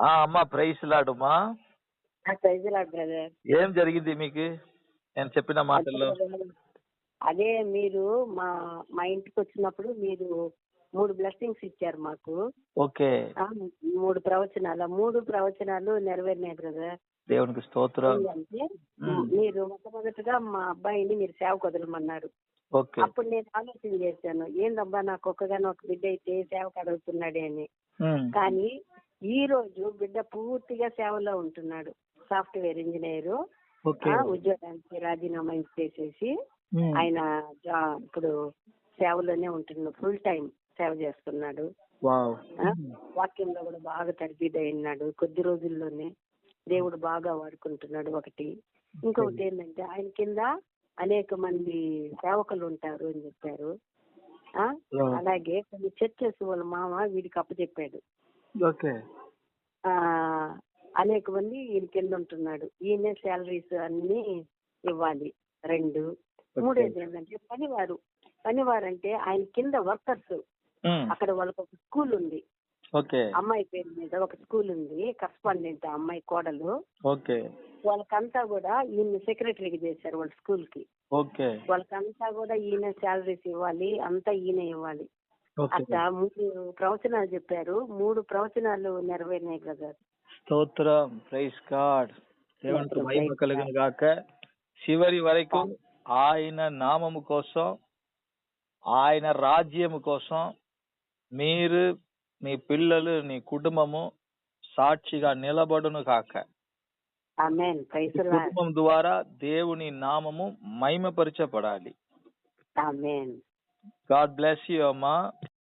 ఆ అమ్మా praise లాడుమా. Praise Lord brother. ఏం జరిగింది మీకు? నేను చెప్పిన మాటల్లో. అదే మీరు మా మా ఇంటికి వచ్చినప్పుడు మీరు మూడు బ్లెస్సింగ్స్ ఇచ్చారు మాకు. ఓకే. మూడు ప్రవచనాలు. మూడు ప్రవచనాలు నెరవేరినాయి బ్రదర్. దేవునికి స్తోత్రం. మీరు మొట్టమొదటిగా మా అబ్బాయిని మీరు సేవ కుదరమన్నారు ఓకే. అప్పుడు నేను ఆలోచన చేశాను ఏందబ్బా నాకు ఒక్కగానో ఒక బిడ్డ అయితే సేవకు అడుగుతున్నాడే అని. కానీ ఈ రోజు బిడ్డ పూర్తిగా సేవలో ఉంటున్నాడు. Software engineer. ఉద్యోగానికి రాజీనామా చేసేసి. ఆయన ఇప్పుడు సేవలోనే ఉంటున్నాడు. ఫుల్ టైం సేవ చేస్తున్నాడు. వాక్యంలో కూడా బాగా తరబిదైనాడు కొద్ది రోజుల్లోనే దేవుడు బాగా వాడుకుంటున్నాడు ఒకటి. ఇంకొకటి ఏంటంటే ఆయన కింద అనేక మంది సేవకులు ఉంటారు అని చెప్పారు. అలాగే కొన్ని చర్చెస్ వాళ్ళ మామ వీడికి అప్పచెప్పాడు. ఓకే. అనేక మంది ఈయన కింద ఉంటున్నాడు. ఈయన శాలరీస్ అన్ని ఇవ్వాలి. రెండు. మూడేది ఏంటంటే పనివారు. పనివారు అంటే ఆయన కింద వర్కర్స్. అక్కడ వాళ్ళకి ఒక స్కూల్ ఉంది. అమ్మాయి పేరు మీద ఒక స్కూల్ ఉంది. కరస్పాండెంట్ అమ్మాయి కోడలు. వాళ్ళకంతా కూడా ఈయన సెక్రటరీకి చేశారు వాళ్ళ స్కూల్కి వాళ్ళకంతా కూడా ఈయన శాలరీస్ ఇవ్వాలి. అంతా ఈయన ఇవ్వాలి. అట్లా మూడు ప్రవచనాలు చెప్పారు. మూడు ప్రవచనాలు నెరవేరినాయి బ్రదర్. స్తోత్రం ప్రైస్ గాడ్. దేవునికి మహిమ కలుగును గాక. చివరి వరకు ఆయన నామము కోసం ఆయన రాజ్యము కోసం మీరు మీ పిల్లలు నీ కుటుంబము సాక్షిగా నిలబడును కాక కుటుంబం ద్వారా దేవుని నామము మహిమపరచబడాలి. ఆమెన్. గాడ్ బ్లెస్ యూ అమ్మా.